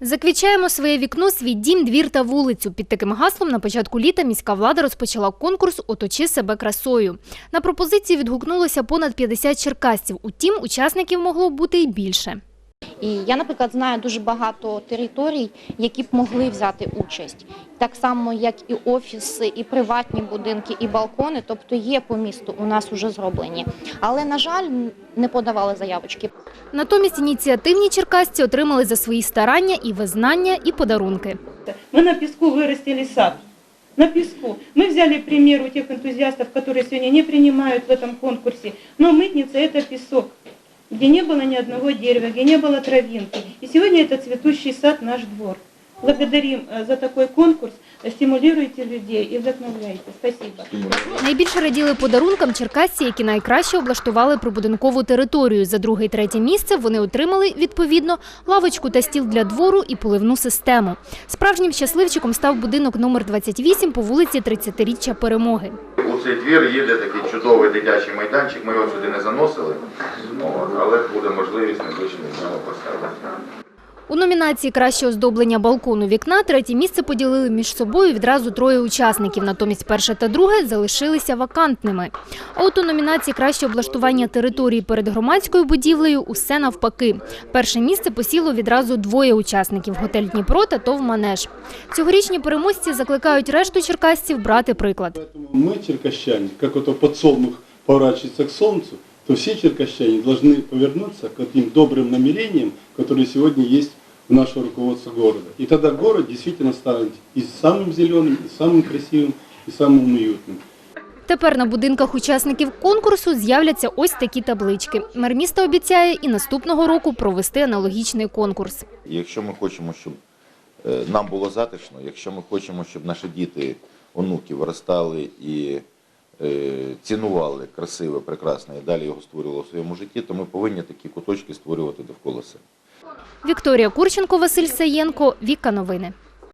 Заквічаємо своє вікно, свій дім, двір та вулицю. Під таким гаслом на початку літа міська влада розпочала конкурс Оточи себе красою. На пропозиції відгукнулося понад 50 черкасців. Утім, учасників могло бути й більше. І я, наприклад, знаю дуже багато територій, які б могли взяти участь Так само, як і офіси, і приватні будинки, і балкони, тобто є по місту у нас вже зроблені. Але, на жаль, не подавали заявочки. Натомість ініціативні черкасці отримали за свої старання і визнання, і подарунки. Мы на песку вырастили сад. На песку. Мы взяли пример у тех энтузиастов, которые сегодня не принимают в этом конкурсе. Но мытница – это песок, где не было ни одного дерева, где не было травинки. И сегодня это цветущий сад наш двор. Благодарим э, за такой конкурс, стимулируйте людей и вдохновляйте. Спасибо. Найбільше раділи подарункам черкасці, які найкраще облаштували прибудинкову територію. За друге і третє місце вони отримали, відповідно, лавочку та стіл для двору і поливну систему. Справжнім щасливчиком став будинок номер 28 по вулиці 30-річчя Перемоги. У цей двір їде такий чудовий дитячий майданчик. Ми його сюди не заносили, але буде можливість найближчими днями поставити. У номінації Краще оздоблення балкону вікна третє місце поділили між собою відразу троє учасників. Натомість перше та друге залишилися вакантними. А от у номінації Краще облаштування території перед громадською будівлею усе навпаки. Перше місце посіло відразу двоє учасників готель Дніпро та ТОВ Манеж. Цьогорічні переможці закликають решту черкасців брати приклад. Поэтому мы, черкащане, как это подсолнух поворачивается к солнцу, то все черкащане должны повернуться к этим добрым намерениям, которые сегодня есть у нашего руководства города. И тогда город действительно станет и самым зеленым, и самым красивым, и самым уютным. Тепер на будинках учасників конкурсу з'являться ось такі таблички. Мер міста обіцяє і наступного року провести аналогічний конкурс. І якщо ми хочемо, щоб е, нам було затишно, якщо ми хочемо, щоб наші діти, онуки виростали і е, цінували красиве, прекрасне і далі його створювали в своєму житті, то ми повинні такі куточки створювати довкола себе. Вікторія Курченко, Василь Саєнко, Віка Новини.